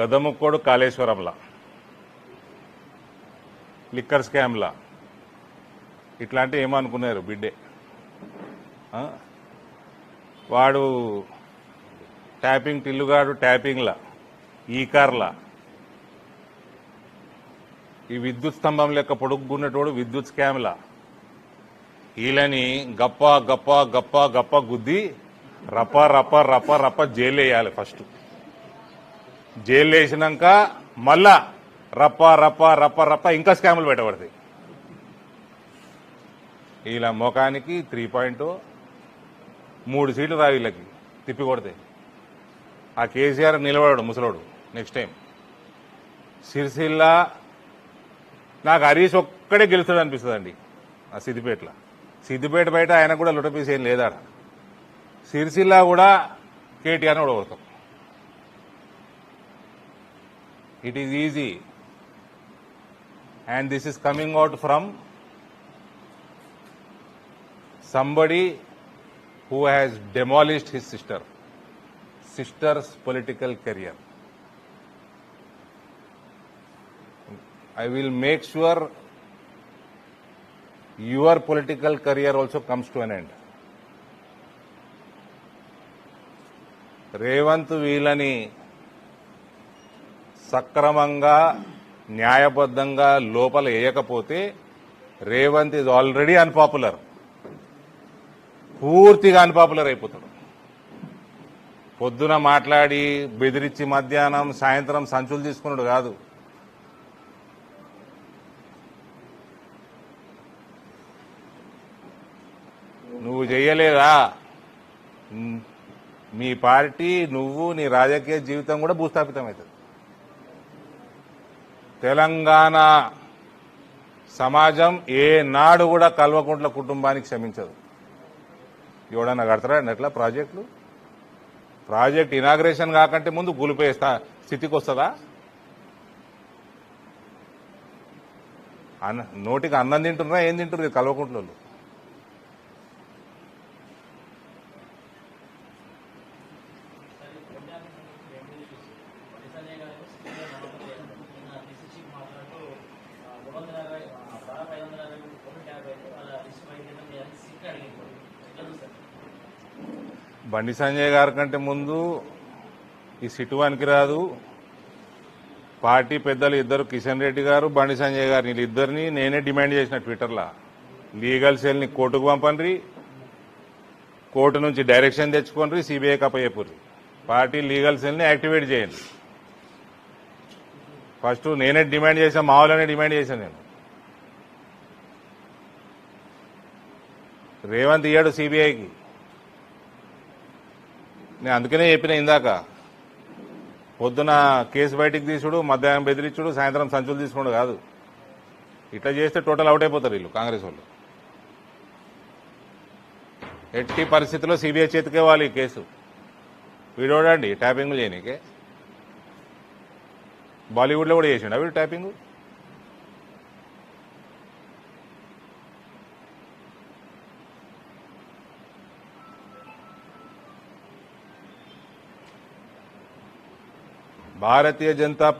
గదముక్కోడు కాళేశ్వరంలా. Liquor స్కామ్లా. ఇట్లాంటి ఏమనుకున్నారు బిడ్డే? వాడు ట్యాపింగ్ టిల్లుగాడు ట్యాపింగ్లా ఈ కార్లా. ఈ విద్యుత్ స్తంభం లెక్క పొడుగున్నటోడు విద్యుత్ స్కామ్లా. వీళ్ళని గప్ప గప్ప గప్ప గప్ప గుద్ది రప రప రప రప జైలు వేయాలి ఫస్ట్. జైలు వేసినాక మళ్ళా రప్ప రప్ప రప్ప రప్ప ఇంకా స్కాములు పెట్టబడతాయి. ఇలా ముఖానికి త్రీ పాయింట్ మూడు సీట్లు రా వీళ్ళకి తిప్పి కొడతాయి. ఆ కేసీఆర్ నిలబడాడు ముసలోడు నెక్స్ట్ టైం సిరిసిల్ల నాకు హరీష్ ఒక్కడే గెలుస్తాడు అనిపిస్తుందండి అండి ఆ సిద్దిపేటలో. సిద్దిపేట బయట ఆయన కూడా లుటపీస్ ఏం లేదాడ. సిరిసిల్ల కూడా KTR ఓడగొడతాం. It is easy and this is coming out from somebody who has demolished his sister, sister's political career. I will make sure your political career also comes to an end. Revanth వీళ్ళని సక్రమంగా న్యాయబద్ధంగా లోపల వేయకపోతే Revanth is already unpopular పూర్తిగా unpopular అయిపోతాడు. పొద్దున మాట్లాడి బెదిరించి మధ్యాహ్నం సాయంత్రం సంచులు తీసుకున్నాడు కాదు. నువ్వు చెయ్యలేదా మీ పార్టీ నువ్వు నీ రాజకీయ జీవితం కూడా భూస్థాపితం అవుతుంది తెలంగాణ సమాజం ఏ నాడు కూడా కల్వకుంట్ల కుటుంబానికి క్షమించదు. ఎవడన్నా కడతారా ఎట్లా ప్రాజెక్టులు? ప్రాజెక్ట్ ఇనాగ్రేషన్ కాకంటే ముందు కూలిపోయే స్థా- స్థితికి వస్తుందా అన్న నోటికి అన్నం తింటున్నారా? ఏం తింటున్నారు కల్వకుంట్లలో బండి సంజయ్ గారి కంటే ముందు ఈ సిటువానికి రాదు. పార్టీ పెద్దలు ఇద్దరు కిషన్ రెడ్డి గారు బండి సంజయ్ గారు వీళ్ళిద్దరిని నేనే డిమాండ్ చేసిన ట్విట్టర్లో. లీగల్ సెల్ని కోర్టుకు పంపండి కోర్టు నుంచి డైరెక్షన్ తెచ్చుకోండి సిబిఐకి అప్పయ్యపుర్రి పార్టీ లీగల్ సెల్ని యాక్టివేట్ చేయండి. ఫస్ట్ నేనే డిమాండ్ చేశాను మామూలుగానే డిమాండ్ చేశాను నేను. రేవంత్ ఇయ్యాడు సిబిఐకి. నేను అందుకనే చెప్పిన ఇందాక. పొద్దున కేసు బయటికి తీసుడు మధ్యాహ్నం బెదిరించుడు సాయంత్రం సంచులు తీసుకుడు కాదు. ఇట్లా చేస్తే టోటల్ అవుట్ అయిపోతారు వీళ్ళు కాంగ్రెస్ వాళ్ళు. ఎట్టి పరిస్థితిలో సిబిఐ చేతికే వాళ్ళు ఈ కేసు. వీడోడండి ట్యాపింగ్ చేయనీకే. బాలీవుడ్లో కూడా చేసిండు అవి ట్యాపింగ్ భారతీయ జనతా